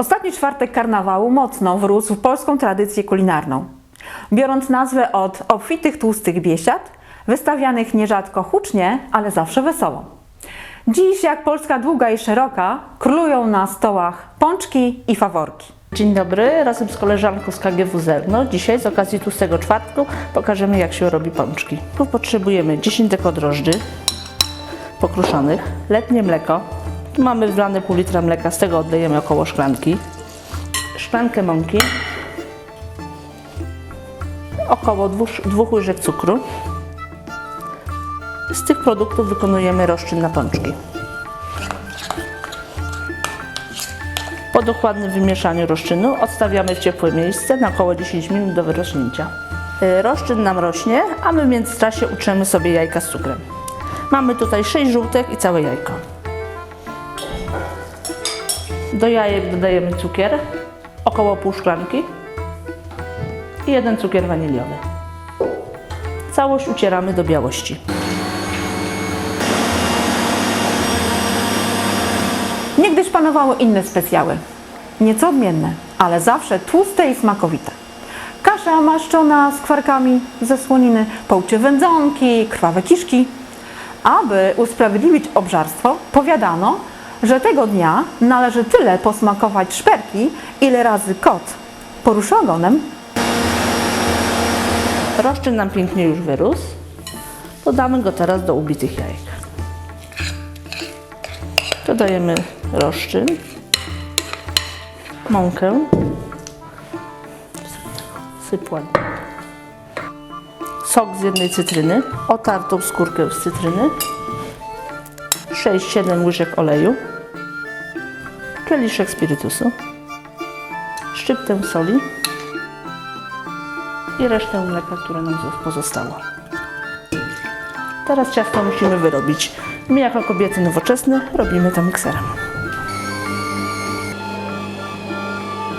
Ostatni czwartek karnawału mocno wrósł w polską tradycję kulinarną. Biorąc nazwę od obfitych tłustych biesiad, wystawianych nierzadko hucznie, ale zawsze wesoło. Dziś, jak Polska długa i szeroka, królują na stołach pączki i faworki. Dzień dobry, razem z koleżanką z KGW Zerno. Dzisiaj z okazji tłustego czwartku pokażemy jak się robi pączki. Tu potrzebujemy 10 deko drożdży pokruszonych, letnie mleko. Mamy wlane pół litra mleka, z tego oddajemy około szklanki. Szklankę mąki, około dwóch, dwóch łyżek cukru. Z tych produktów wykonujemy rozczyn na pączki. Po dokładnym wymieszaniu rozczynu odstawiamy w ciepłe miejsce na około 10 minut do wyrośnięcia. Y, Rozczyn nam rośnie, a my w międzyczasie utrzemy sobie jajka z cukrem. Mamy tutaj 6 żółtek i całe jajko. Do jajek dodajemy cukier, około pół szklanki i jeden cukier waniliowy. Całość ucieramy do białości. Niegdyś panowały inne specjały. Nieco odmienne, ale zawsze tłuste i smakowite. Kasza maszczona skwarkami ze słoniny, połcie wędzonki, krwawe kiszki. Aby usprawiedliwić obżarstwo, powiadano, że tego dnia należy tyle posmakować szperki, ile razy kot porusza ogonem. Rozczyn nam pięknie już wyrósł. Dodamy go teraz do ubitych jajek. Dodajemy rozczyn, mąkę, syp ładnie. Sok z jednej cytryny, otartą skórkę z cytryny, 6-7 łyżek oleju, kieliszek spirytusu, szczyptę soli, i resztę mleka, które nam pozostało. Teraz ciasto musimy wyrobić. My jako kobiety nowoczesne robimy to mikserem.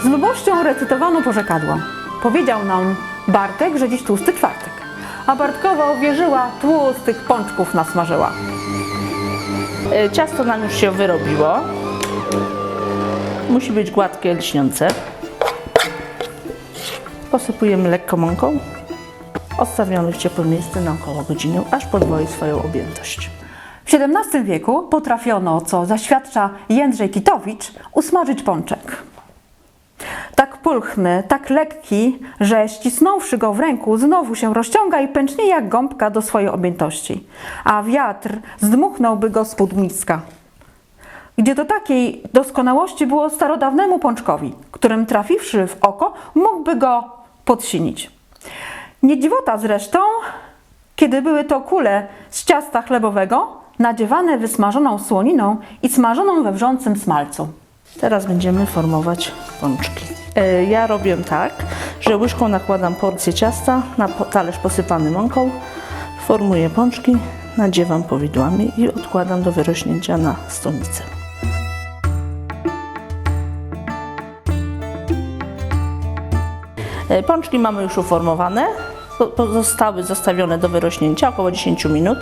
Z lubością recytowano porzekadło. Powiedział nam Bartek, że dziś tłusty czwartek, a Bartkowa uwierzyła, tłustych pączków nasmażyła. E, Ciasto nam już się wyrobiło. Musi być gładkie, lśniące. Posypujemy lekko mąką. Odstawiamy w ciepłe miejsce na około godzinę, aż podwoi swoją objętość. W XVII wieku potrafiono, co zaświadcza Jędrzej Kitowicz, usmażyć pączek. Tak pulchny, tak lekki, że ścisnąwszy go w ręku, znowu się rozciąga i pęcznie jak gąbka do swojej objętości, a wiatr zdmuchnąłby go z pudniska. Gdzie do takiej doskonałości było starodawnemu pączkowi, którym trafiwszy w oko, mógłby go podsinić. Nie dziwota zresztą, kiedy były to kule z ciasta chlebowego, nadziewane wysmażoną słoniną i smażoną we wrzącym smalcu. Teraz będziemy formować pączki. E, Ja robię tak, że łyżką nakładam porcję ciasta na talerz posypany mąką, formuję pączki, nadziewam powidłami i odkładam do wyrośnięcia na stonicę. E, Pączki mamy już uformowane. Po- Pozostały zostawione do wyrośnięcia około 10 minut.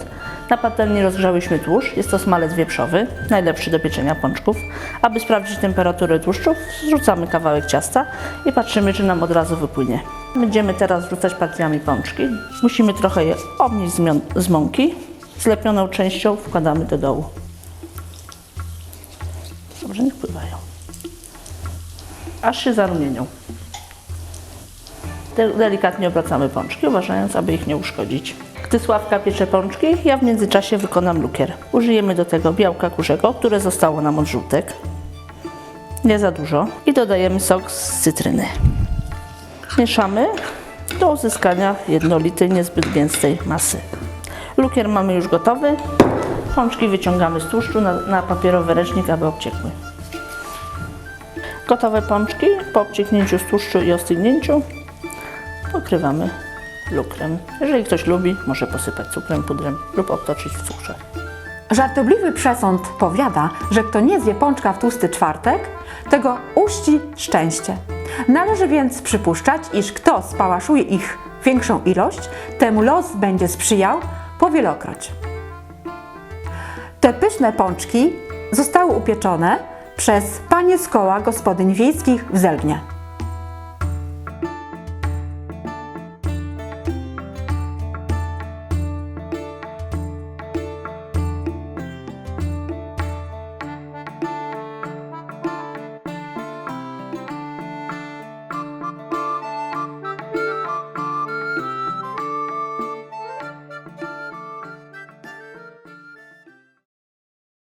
Na patelni rozgrzałyśmy tłuszcz. Jest to smalec wieprzowy, najlepszy do pieczenia pączków. Aby sprawdzić temperaturę tłuszczu, zrzucamy kawałek ciasta i patrzymy, czy nam od razu wypłynie. Będziemy teraz wrzucać partiami pączki. Musimy trochę je obnieść z, mąki. Zlepioną częścią wkładamy do dołu. Dobrze, niech pływają. Aż się zarumienią. De- Delikatnie obracamy pączki, uważając, aby ich nie uszkodzić. Gdy Sławka piecze pączki, ja w międzyczasie wykonam lukier. Użyjemy do tego białka kurzego, które zostało nam od żółtek. Nie za dużo. I dodajemy sok z cytryny. Mieszamy do uzyskania jednolitej, niezbyt gęstej masy. Lukier mamy już gotowy. Pączki wyciągamy z tłuszczu na, na papierowy ręcznik, aby obciekły. Gotowe pączki po obcieknięciu z tłuszczu i ostygnięciu pokrywamy lukrem. Jeżeli ktoś lubi, może posypać cukrem, pudrem lub obtoczyć w cukrze. Żartobliwy przesąd powiada, że kto nie zje pączka w tłusty czwartek, tego uści szczęście. Należy więc przypuszczać, iż kto spałaszuje ich większą ilość, temu los będzie sprzyjał powielokroć. Te pyszne pączki zostały upieczone przez panie z koła gospodyń wiejskich w Zelgnie.